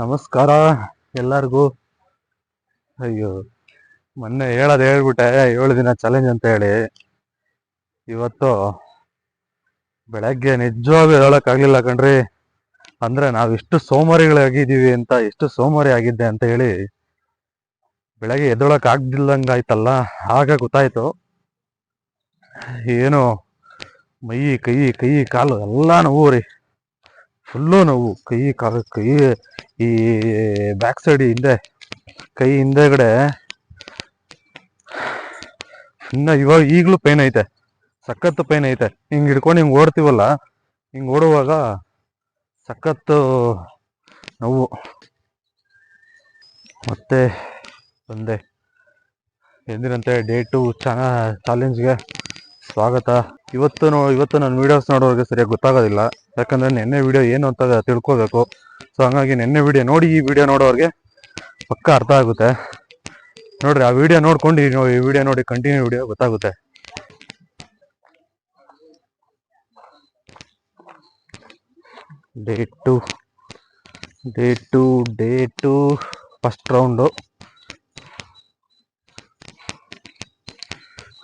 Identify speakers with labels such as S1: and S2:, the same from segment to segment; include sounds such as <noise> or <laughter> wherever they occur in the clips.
S1: ನಮಸ್ಕಾರ ಎಲ್ಲರಿಗೂ. ಅಯ್ಯೋ, ಮೊನ್ನೆ ಹೇಳೋದು ಹೇಳ್ಬಿಟ್ಟೆ, ಏಳು ದಿನ ಚಾಲೆಂಜ್ ಅಂತ ಹೇಳಿ. ಇವತ್ತು ಬೆಳಗ್ಗೆ ನಿಜವಾಗ್ಲೂ ಹೇಳೋಕ್ಕಾಗಲಿಲ್ಲ ಕಣ್ರಿ. ಅಂದರೆ ನಾವು ಇಷ್ಟು ಸೋಮಾರಿಗಳಾಗಿದ್ದೀವಿ ಅಂತ ಎಷ್ಟು ಸೋಮಾರಿ ಆಗಿದ್ದೆ ಅಂತ ಹೇಳಿ ಬೆಳಗ್ಗೆ ಎದ್ದೊಳಕ್ ಆಗ್ದಿಲ್ಲಂಗ ಆಯ್ತಲ್ಲ, ಆಗ ಗೊತ್ತಾಯ್ತು. ಏನು, ಮೈ, ಕೈ ಕೈ, ಕಾಲು ಎಲ್ಲ ನೋವು ರೀ ಫುಲ್ಲು ನೋವು, ಕೈ, ಕಾಲ, ಕೈ, ಈ ಬ್ಯಾಕ್ ಸೈಡ್ ಹಿಂದೆ, ಕೈ ಹಿಂದೆಗಡೆ ಇನ್ನ ಇವಾಗ ಈಗಲೂ ಪೇನ್ ಐತೆ, ಸಖತ್ತು ಪೇನ್ ಐತೆ. ಹಿಂಗೆ ಹಿಡ್ಕೊಂಡು ಹಿಂಗೆ ಓಡ್ತೀವಲ್ಲ, ಹಿಂಗೆ ಓಡುವಾಗ ಸಖತ್ತು ನೋವು. ಮತ್ತೆ ಬಂದೆ. ಎಂದಿನಂತೆ ಡೇ ಟು ಚಾಲೆಂಜ್ಗೆ ಸ್ವಾಗತ. ಇವತ್ತು ನೋ, ಇವತ್ತು ನನ್ನ ವೀಡಿಯೋಸ್ ನೋಡೋರಿಗೆ ಸರಿಯಾಗಿ ಗೊತ್ತಾಗೋದಿಲ್ಲ. ಯಾಕಂದರೆ ನಿನ್ನೆ ವಿಡಿಯೋ ಏನು ಅಂತ ತಿಳ್ಕೊಬೇಕು. ಸೊ ಹಂಗಾಗಿ ನಿನ್ನೆ ವಿಡಿಯೋ ನೋಡಿ ಈ ವಿಡಿಯೋ ನೋಡೋರಿಗೆ ಪಕ್ಕ ಅರ್ಥ ಆಗುತ್ತೆ. ನೋಡ್ರಿ, ಆ ವಿಡಿಯೋ ನೋಡ್ಕೊಂಡು ಈ ವಿಡಿಯೋ ನೋಡಿ ಕಂಟಿನ್ಯೂ ವಿಡಿಯೋ ಗೊತ್ತಾಗುತ್ತೆ. Day two day two day two first round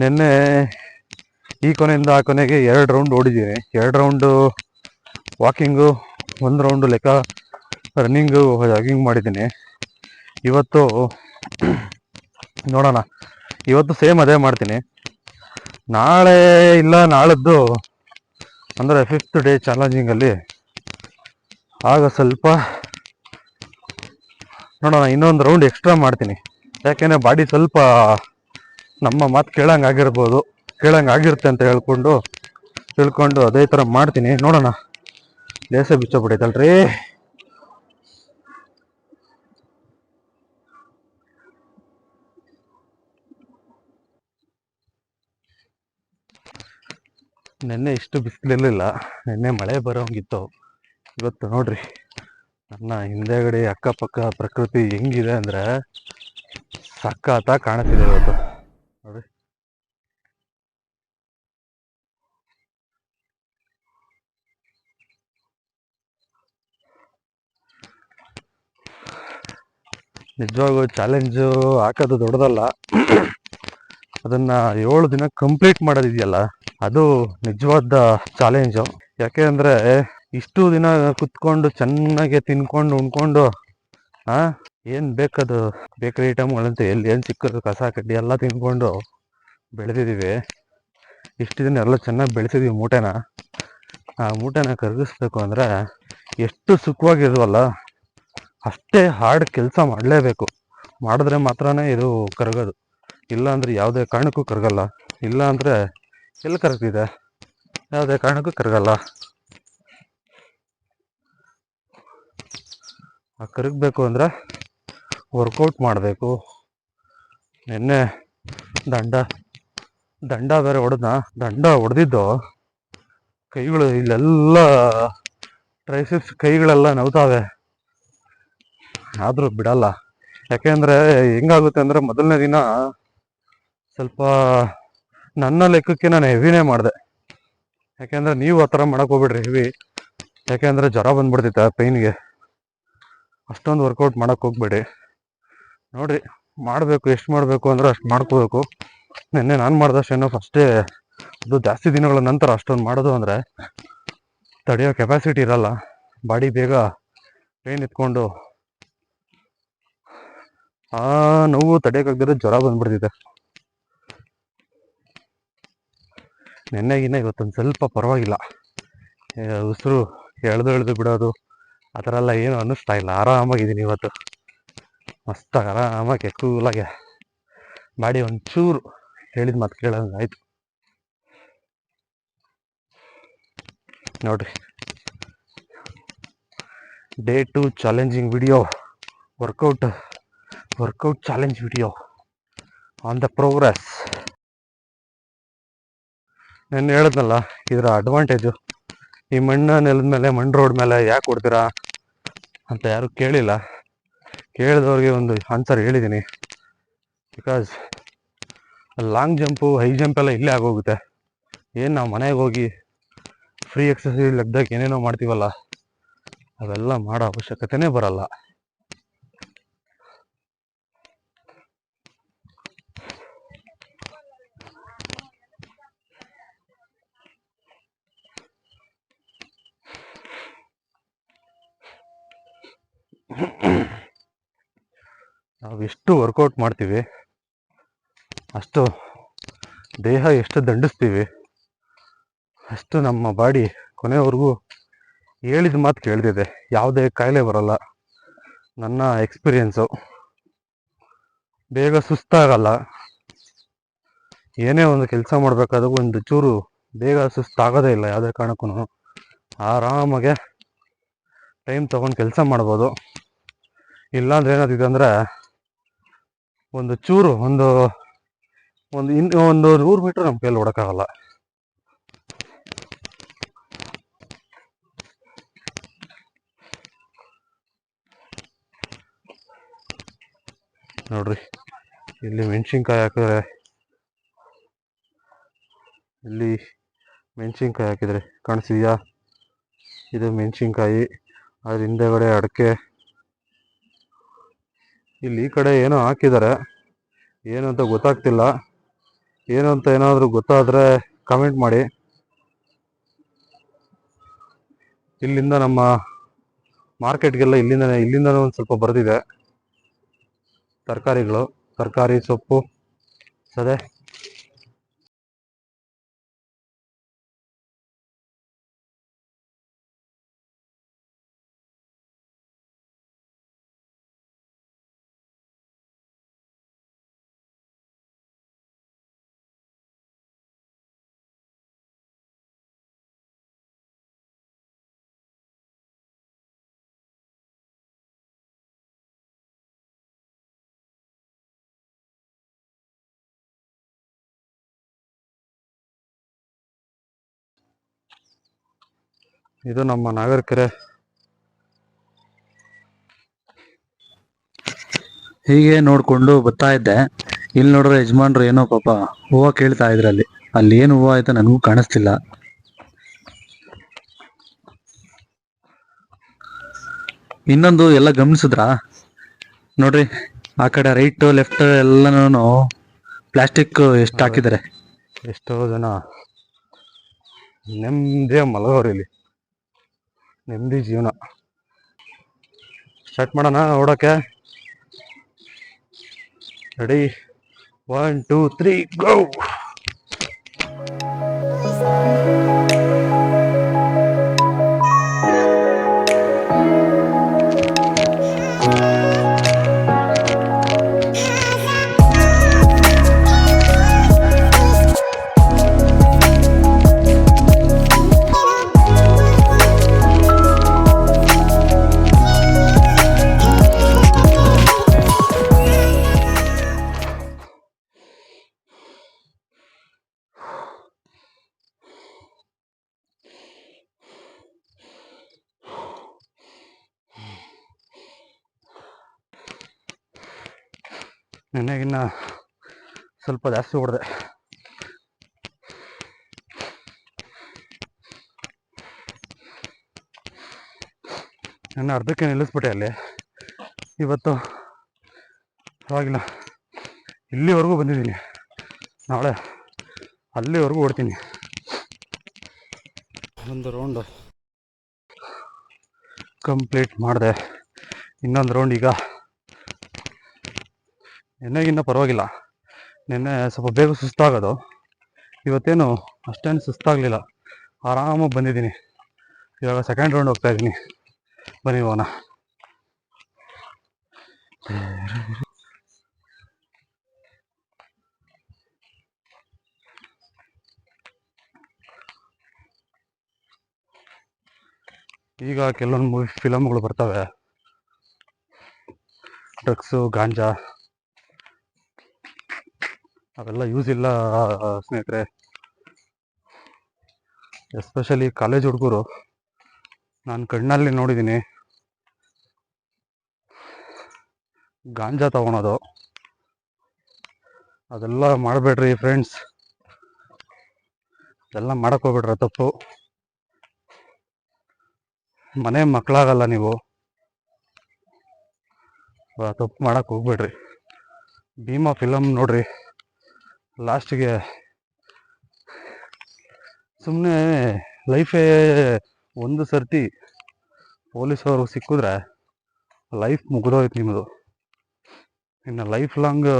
S1: ನಿನ್ನೆ ಈ ಕೊನೆಯಿಂದ ಆ ಕೊನೆಗೆ ಎರಡು ರೌಂಡ್ ಓಡಿದ್ದೀನಿ ಎರಡು ರೌಂಡು ವಾಕಿಂಗು ಒಂದು ರೌಂಡು ಲೆಕ್ಕ ರನ್ನಿಂಗು ಜಾಗಿಂಗ್ ಮಾಡಿದ್ದೀನಿ. ಇವತ್ತು <clears throat> ನೋಡೋಣ. ಇವತ್ತು ಸೇಮ್ ಅದೇ ಮಾಡ್ತೀನಿ. ನಾಳೆ ಇಲ್ಲ, ನಾಳದ್ದು ಅಂದರೆ ಫಿಫ್ತ್ ಡೇ ಚಾಲೆಂಜಿಂಗಲ್ಲಿ ಆಗ ಸ್ವಲ್ಪ ನೋಡೋಣ, ಇನ್ನೊಂದು ರೌಂಡ್ ಎಕ್ಸ್ಟ್ರಾ ಮಾಡ್ತೀನಿ. ಯಾಕೆಂದರೆ ಬಾಡಿ ಸ್ವಲ್ಪ ನಮ್ಮ ಮಾತು ಕೇಳಂಗೆ ಆಗಿರ್ಬೋದು ಕೇಳಂಗೆ ಆಗಿರುತ್ತೆ ಅಂತ ಹೇಳ್ಕೊಂಡು ತಿಳ್ಕೊಂಡು ಅದೇ ಥರ ಮಾಡ್ತೀನಿ. ನೋಡೋಣ. ಲೇಸ ಬಿಚ್ಚೋಗ್ಬಿಟ್ಟೈತಲ್ರಿ ನಿನ್ನೆ ಇಷ್ಟು ಬಿಸಿಲಿರಲಿಲ್ಲ. ನಿನ್ನೆ ಮಳೆ ಬರೋಂಗಿತ್ತು. ಇವತ್ತು ನೋಡ್ರಿ. ನನ್ನ ಹಿಂದೆಗಡೆ ಅಕ್ಕಪಕ್ಕ ಪ್ರಕೃತಿ ಹೆಂಗಿದೆ ಅಂದ್ರೆ ಸಕ್ಕತ್ತಾಗಿ ಕಾಣಿಸ್ತಿದೆ ಇವತ್ತು. ನೋಡಿ. ನಿಜವಾಗೂ ಚಾಲೆಂಜು ಹಾಕೋದು ದೊಡ್ಡದಲ್ಲ. ಅದನ್ನು ಏಳು ದಿನ ಕಂಪ್ಲೀಟ್ ಮಾಡೋದಿದೆಯಲ್ಲ, ಅದು ನಿಜವಾದ ಚಾಲೆಂಜು ಯಾಕೆ ಅಂದರೆ, ಇಷ್ಟು ದಿನ ಕುತ್ಕೊಂಡು ಚೆನ್ನಾಗಿ ತಿನ್ಕೊಂಡು, ಉಣ್ಕೊಂಡು ಹಾಂ ಏನು ಬೇಕದು? ಬೇಕರಿ ಐಟಮ್ಗಳಂತೆ ಎಲ್ಲಿ ಏನು ಸಿಕ್ಕದು ಕಸ, ಕಡ್ಡಿ ಎಲ್ಲ ತಿನ್ಕೊಂಡು ಬೆಳೆದಿದ್ದೀವಿ. ಇಷ್ಟು ದಿನ ಎಲ್ಲ ಚೆನ್ನಾಗಿ ಬೆಳೆಸಿದೀವಿ ಮೂಟೆನ. ಆ ಮೂಟೆನ ಕರಗಿಸ್ಬೇಕು ಅಂದರೆ ಎಷ್ಟು ಸುಖವಾಗಿದ್ವಲ್ಲ ಅಷ್ಟೇ ಹಾರ್ಡ್ ಕೆಲಸ ಮಾಡಲೇಬೇಕು. ಮಾಡಿದ್ರೆ ಮಾತ್ರನೇ ಇದು ಕರಗೋದು. ಇಲ್ಲಾಂದರೆ ಯಾವುದೇ ಕಾರಣಕ್ಕೂ ಕರಗಲ್ಲ. ಇಲ್ಲ ಅಂದರೆ ಎಲ್ಲಿ ಕರಗ್ತಿದೆ? ಯಾವುದೇ ಕಾರಣಕ್ಕೂ ಕರಗಲ್ಲ. ಆ ಕರಗಬೇಕು ಅಂದರೆ ವರ್ಕೌಟ್ ಮಾಡಬೇಕು. ನಿನ್ನೆ ದಂಡ ದಂಡ ಬೇರೆ ಹೊಡೆದ್ನ? ದಂಡ ಹೊಡೆದಿದ್ದು? ಕೈಗಳು ಇಲ್ಲೆಲ್ಲ ಟ್ರೈಸಿಪ್ಸ್ ಕೈಗಳೆಲ್ಲ ನೋವ್ತಾವೆ. ಆದ್ರೂ ಬಿಡಲ್ಲ. ಯಾಕೆಂದ್ರೆ ಹೆಂಗಾಗುತ್ತೆ ಅಂದ್ರೆ ಮೊದಲನೇ ದಿನ ಸ್ವಲ್ಪ ನನ್ನ ಲೆಕ್ಕಕ್ಕೆ ನಾನು ಹೆವಿನೇ ಮಾಡಿದೆ. ಯಾಕೆಂದ್ರೆ ನೀವು ಆ ಥರ ಮಾಡೋಕೆ ಹೋಗ್ಬಿಡ್ರಿ ಹೆವಿ. ಯಾಕೆಂದ್ರೆ ಜ್ವರ ಬಂದ್ಬಿಡ್ತೈತೆ ಪೈನ್ಗೆ ಅಷ್ಟೊಂದು ವರ್ಕೌಟ್ ಮಾಡಕ್ ಹೋಗ್ಬೇಡಿ. ನೋಡ್ರಿ ಮಾಡಬೇಕು, ಎಷ್ಟು ಮಾಡಬೇಕು ಅಂದ್ರೆ ಅಷ್ಟು ಮಾಡ್ಕೋಬೇಕು. ನಿನ್ನೆ ನಾನು ಮಾಡ್ದಷ್ಟೇನೋ ಫಸ್ಟೇ ಅದು ಜಾಸ್ತಿ ದಿನಗಳ ನಂತರ ಅಷ್ಟೊಂದು ಮಾಡೋದು ಅಂದರೆ ತಡೆಯೋ ಕೆಪಾಸಿಟಿ ಇರಲ್ಲ. ಬಾಡಿ ಬೇಗ ಪೇನ್ ಎತ್ಕೊಂಡು ಆ ನೋವು ತಡೆಯೋಕ್ಕಾಗ್ದಿರೋ ಜ್ವರ ಬಂದ್ಬಿಡ್ತಿದೆ. ನೆನ್ನೆಗಿನ್ನ ಇವತ್ತೊಂದು ಸ್ವಲ್ಪ ಪರವಾಗಿಲ್ಲ. ಉಸಿರು ಎಳೆದು ಎಳೆದು ಬಿಡೋದು, ಆ ಥರ ಎಲ್ಲ ಏನು ಅನ್ನಿಸ್ತಾ ಇಲ್ಲ. ಆರಾಮಾಗಿದ್ದೀನಿ ಇವತ್ತು. ಮಸ್ತಾಗಿ ಆರಾಮಾಗಿ ಕೂಲಾಗೆ. ಬಾಡಿ ಒಂಚೂರು ಹೇಳಿದ ಮಾತು ಕೇಳೋಂಗೆ ಆಯಿತು. ನೋಡ್ರಿ. Day two challenging video workout workout challenge video on the progress ನಾನು ಹೇಳಿದ್ನಲ್ಲ, ಇದರ ಅಡ್ವಾಂಟೇಜು ಈ ಮಣ್ಣು ನೆಲದ ಮೇಲೆ, ಮಣ್ಣು ರೋಡ್ ಮೇಲೆ ಯಾಕೆ ಕೊಡ್ತೀರಾ ಅಂತ ಯಾರು ಕೇಳಿಲ್ಲ. ಕೇಳಿದವ್ರಿಗೆ ಒಂದು ಆನ್ಸರ್ ಹೇಳಿದ್ದೀನಿ because long jump high jump ಎಲ್ಲ ಇಲ್ಲೇ ಆಗೋಗುತ್ತೆ. ಏನು ನಾವು ಮನೆಗೆ ಹೋಗಿ ಫ್ರೀ ಎಕ್ಸಸೈಸ್ ಲಗ್ದಾಗ ಏನೇನೋ ಮಾಡ್ತೀವಲ್ಲ, ಅವೆಲ್ಲ ಮಾಡೋ ಅವಶ್ಯಕತೆನೇ ಬರಲ್ಲ. ನಾವು ಎಷ್ಟು ವರ್ಕೌಟ್ ಮಾಡ್ತೀವಿ, ಅಷ್ಟು ದೇಹ ಎಷ್ಟು ದಂಡಿಸ್ತೀವಿ, ಅಷ್ಟು ನಮ್ಮ ಬಾಡಿ ಕೊನೆವರೆಗೂ ಹೇಳಿದ ಮಾತು ಕೇಳ್ತಿದೆ. ಯಾವುದೇ ಕಾಯಿಲೆ ಬರಲ್ಲ. ನನ್ನ ಎಕ್ಸ್ಪೀರಿಯೆನ್ಸು ಬೇಗ ಸುಸ್ತಾಗಲ್ಲ. ಏನೇ ಒಂದು ಕೆಲಸ ಮಾಡಬೇಕಾದ್ರೂ ಒಂದು ಚೂರು ಬೇಗ ಸುಸ್ತಾಗೋದೇ ಇಲ್ಲ ಯಾವುದೇ ಕಾರಣಕ್ಕೂ ಆರಾಮಾಗೆ ಟೈಮ್ ತೊಗೊಂಡು ಕೆಲಸ ಮಾಡ್ಬೋದು. ಇಲ್ಲಾಂದ್ರೆ ಏನಾದಿದೆ ಅಂದರೆ ಒಂದು ಚೂರು, ಒಂದು ಒಂದು ಇನ್, ಒಂದು ನೂರು ಮೀಟ್ರ್ ನಮ್ಮ ಕೈಯಲ್ಲಿ ಓಡೋಕ್ಕಾಗಲ್ಲ. ನೋಡ್ರಿ, ಇಲ್ಲಿ ಮೆಣಸಿನ್ಕಾಯಿ ಹಾಕಿದ್ರೆ, ಇಲ್ಲಿ ಮೆಣಸಿನ್ಕಾಯಿ ಹಾಕಿದ್ರೆ ಕಾಣಿಸಿದ್ಯಾ? ಇದು ಮೆಣಸಿನ್ಕಾಯಿ, ಅದ್ರ ಹಿಂದೆಗಡೆ ಅಡಿಕೆ. ಇಲ್ಲಿ ಈ ಕಡೆ ಏನೋ ಹಾಕಿದ್ದಾರೆ. ಏನು ಅಂತ ಗೊತ್ತಾಗ್ತಿಲ್ಲ. ಏನು ಅಂತ ಏನಾದರೂ ಗೊತ್ತಾದರೆ ಕಮೆಂಟ್ ಮಾಡಿ. ಇಲ್ಲಿಂದ ನಮ್ಮ ಮಾರ್ಕೆಟ್ಗೆಲ್ಲ ಇಲ್ಲಿಂದ ಇಲ್ಲಿಂದ ಒಂದು ಸ್ವಲ್ಪ ಬರೆದಿದೆ. ತರಕಾರಿಗಳು, ತರಕಾರಿ ಸೊಪ್ಪು, ಸದೆ. ಇದು ನಮ್ಮ ನಾಗರಕೆರೆ.
S2: ಹೀಗೆ ನೋಡ್ಕೊಂಡು ಬರ್ತಾ ಇದ್ದೆ. ಇಲ್ಲಿ ನೋಡ್ರೆ ಯಜಮಾನ್ರು ಏನೋ ಪಾಪ ಹೂವು ಕೇಳ್ತಾ ಇದ್ರು ಅಲ್ಲಿ ಅಲ್ಲಿ ಏನು ಹೂವು ಆಯ್ತು ನನಗೂ ಕಾಣಿಸ್ತಿಲ್ಲ. ಇನ್ನೊಂದು ಎಲ್ಲ ಗಮನಿಸಿದ್ರ? ನೋಡ್ರಿ, ಆ ಕಡೆ ರೈಟ್ ಲೆಫ್ಟ್ ಎಲ್ಲನೂ ಪ್ಲಾಸ್ಟಿಕ್ ಎಷ್ಟು ಹಾಕಿದ್ದಾರೆ?
S1: ಎಷ್ಟೋ ಜನ. ನೆಮ್ಮದಿಯ ಮಲಗೋರು ಇಲ್ಲಿ. ನೆಮ್ಮದಿ ಜೀವನ. ಸ್ಟಾರ್ಟ್ ಮಾಡೋಣ ಓಡೋಕೆ ready one two three go ನೆನ್ನೆಗಿನ್ನ ಸ್ವಲ್ಪ ಜಾಸ್ತಿ ಹೊಡೆದೆ. ನನ್ನ ಅರ್ಧಕ್ಕೆ ನಿಲ್ಲಿಸ್ಬಿಟ್ಟೆ ಅಲ್ಲಿ. ಇವತ್ತು ಪರವಾಗಿಲ್ಲ. ಇಲ್ಲಿವರೆಗೂ ಬಂದಿದ್ದೀನಿ. ನಾಳೆ ಅಲ್ಲಿವರೆಗೂ ಓಡ್ತೀನಿ. ಒಂದು ರೌಂಡು ಕಂಪ್ಲೀಟ್ ಮಾಡಿದೆ. ಇನ್ನೊಂದು ರೌಂಡ್ ಈಗ ನಿನ್ನೆಗಿನ್ನ ಪರವಾಗಿಲ್ಲ. ನಿನ್ನೆ ಸ್ವಲ್ಪ ಬೇಗ ಸುಸ್ತಾಗೋದು. ಇವತ್ತೇನು ಅಷ್ಟೇನು ಸುಸ್ತಾಗಲಿಲ್ಲ. ಆರಾಮಾಗಿ ಬಂದಿದ್ದೀನಿ. ಇವಾಗ ಸೆಕೆಂಡ್ ರೌಂಡ್ ಹೋಗ್ತಾ ಇದ್ದೀನಿ. ಬನ್ನಿ ಹೋಗೋಣ. ಈಗ ಕೆಲವೊಂದು ಮೂವಿ ಫಿಲಮ್ಗಳು ಬರ್ತವೆ. ಡ್ರಗ್ಸು ಗಾಂಜಾ. ಅವೆಲ್ಲ ಯೂಸ್ ಇಲ್ಲ, ಸ್ನೇಹಿತರೆ. ಎಸ್ಪೆಷಲಿ ಕಾಲೇಜ್ ಹುಡುಗರು. ನಾನು ಕಣ್ಣಲ್ಲಿ ನೋಡಿದ್ದೀನಿ ಗಾಂಜಾ ತಗೊಳೋದು. ಅದೆಲ್ಲ ಮಾಡಬೇಡ್ರಿ ಫ್ರೆಂಡ್ಸ್ ಅದೆಲ್ಲ ಮಾಡಕ್ಕೆ ಹೋಗ್ಬೇಡ್ರಿ, ತಪ್ಪು. ಮನೆ ಮಕ್ಕಳಾಗಲ್ಲ ನೀವು. ತಪ್ಪು ಮಾಡಕ್ಕೆ ಹೋಗ್ಬೇಡ್ರಿ. ಭೀಮಾ ಫಿಲಮ್ ನೋಡ್ರಿ. ಲಾಸ್ಟಿಗೆ ಸುಮ್ಮನೆ ಲೈಫೇ ಒಂದು ಸರ್ತಿ ಪೊಲೀಸವ್ರು ಸಿಕ್ಕಿದ್ರೆ ಲೈಫ್ ಮುಗಿದೋಯ್ತು ನಿಮ್ಮದು ಇನ್ನು ಲೈಫ್ ಲಾಂಗ್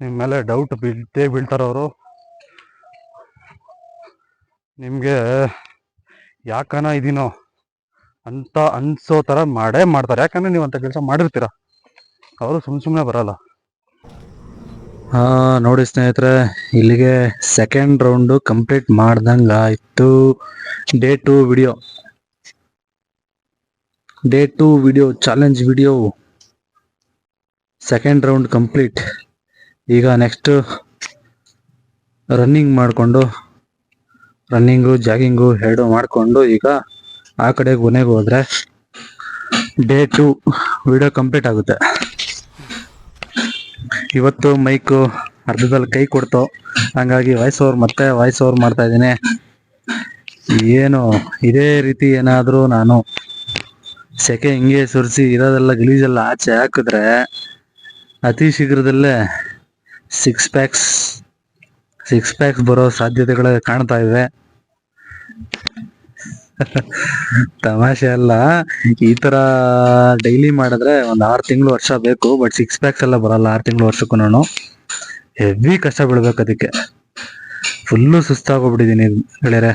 S1: ನಿಮ್ಮ ಮೇಲೆ ಡೌಟ್ ಬೀಳ್ತೇ ಬೀಳ್ತಾರವರು. ನಿಮಗೆ ಯಾಕನ ಇದೀನೋ ಅಂತ ಅನ್ಸೋ ಥರ ಮಾಡೇ ಮಾಡ್ತಾರೆ. ಯಾಕಂದರೆ ನೀವು ಅಂತ ಕೆಲಸ ಮಾಡಿರ್ತೀರ. ಅವರು ಸುಮ್ಮ ಸುಮ್ಮನೆ ಬರಲ್ಲ.
S2: ನೋಡಿ ಸ್ನೇಹಿತರೆ, ಇಲ್ಲಿಗೆ ಸೆಕೆಂಡ್ ರೌಂಡ್ ಕಂಪ್ಲೀಟ್ ಮಾಡ್ದಂಗ ಆಯ್ತು. Day two video day two video challenge video second round complete ಈಗ ನೆಕ್ಸ್ಟ್ ರನ್ನಿಂಗ್ ಮಾಡಿಕೊಂಡು ರನ್ನಿಂಗು ಜಾಗಿಂಗು ಎರಡು ಮಾಡಿಕೊಂಡು ಈಗ ಆ ಕಡೆ ಕೊನೆಗೆ ಹೋದ್ರೆ ಡೇ ಟು ವಿಡಿಯೋ ಕಂಪ್ಲೀಟ್ ಆಗುತ್ತೆ. ಇವತ್ತು ಮೈಕು ಅರ್ಧದಲ್ಲಿ ಕೈ ಕೊಡ್ತು. ಹಂಗಾಗಿ ವಾಯ್ಸ್ ಓವರ್ ಮತ್ತೆ ವಾಯ್ಸ್ ಓವರ್ ಮಾಡ್ತಾ ಇದ್ದೀನಿ. ಏನು, ಇದೇ ರೀತಿ ಏನಾದರೂ ನಾನು ಸೆಕೆ ಹಿಂಗೆ ಸುರಿಸಿ ಇರೋದೆಲ್ಲ ಗಲೀಜೆಲ್ಲ ಆಚೆ ಹಾಕಿದ್ರೆ ಅತಿ ಶೀಘ್ರದಲ್ಲೇ ಸಿಕ್ಸ್ ಪ್ಯಾಕ್ಸ್ ಸಿಕ್ಸ್ ಪ್ಯಾಕ್ಸ್ ಬರೋ ಸಾಧ್ಯತೆಗಳೇ ಕಾಣ್ತಾ ಇವೆ. <laughs> ತಮಾಷೆ ಅಲ್ಲ. ಈ ತರ ಡೈಲಿ ಮಾಡಿದ್ರೆ ಒಂದ್ ಆರ್ ತಿಂಗಳು ವರ್ಷ ಬೇಕು ಬಟ್ ಸಿಕ್ಸ್ ಪ್ಯಾಕ್ಸ್ ಎಲ್ಲ ಬರಲ್ಲ ಆರ್ ತಿಂಗಳು ವರ್ಷಕ್ಕೂ ನಾನು ಹೆವಿ ಕಷ್ಟ ಬೀಳ್ಬೇಕು ಅದಕ್ಕೆ. ಫುಲ್ಲು ಸುಸ್ತಾಗೋಗ್ಬಿಟ್ಟಿದ್ದೀನಿ ಗೆಳೆಯರೆ.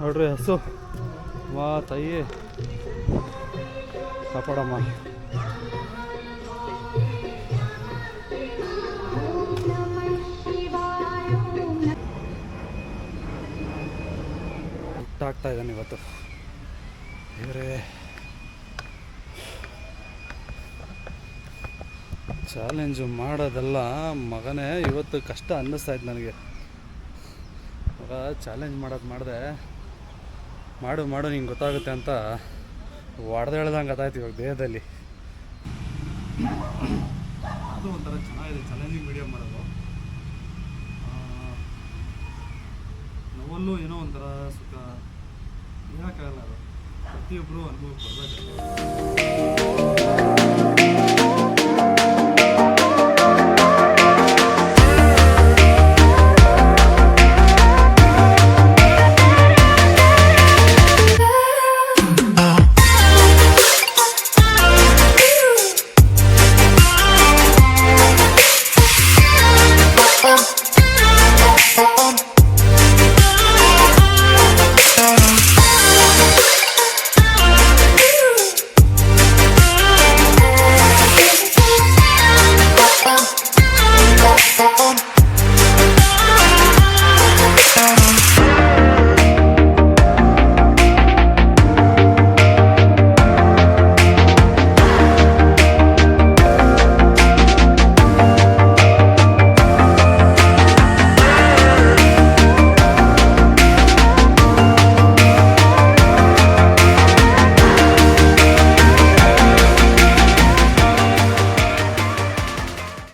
S1: ನೋಡ್ರಿ, ಹಸು. ವಾ, ತಾಯಿ. ಹುಟ್ಟಾಗ್ತಾ ಇದ್ದಾನೆ ಇವತ್ತು. ಇವರೇ. ಚಾಲೆಂಜು ಮಾಡೋದೆಲ್ಲ ಮಗನೇ ಇವತ್ತು ಕಷ್ಟ ಅನ್ನಿಸ್ತಾ ಇತ್ತು ನನಗೆ. ಮಗ, ಚಾಲೆಂಜ್ ಮಾಡೋದು ಮಾಡಿದೆ. ಮಾಡು ಮಾಡು, ನಿಂಗೆ ಗೊತ್ತಾಗುತ್ತೆ ಅಂತ ಒಡೆದು ಹೇಳ್ದಂಗೆ ಗೊತ್ತಾಯ್ತು ಇವಾಗ ದೇಹದಲ್ಲಿ. ಅದು ಒಂಥರ ಚೆನ್ನಾಗಿದೆ, ಚಾಲೆಂಜಿಂಗ್ ವಿಡಿಯೋ ಮಾಡೋದು. ನೋವಲ್ಲೂ ಏನೋ ಒಂಥರ ಸುಖ. ಹೇಳೋಕ್ಕಾಗಲ್ಲ ಅದು. ಪ್ರತಿಯೊಬ್ಬರು ಅನುಭವ ಕೊಡಬೇಕು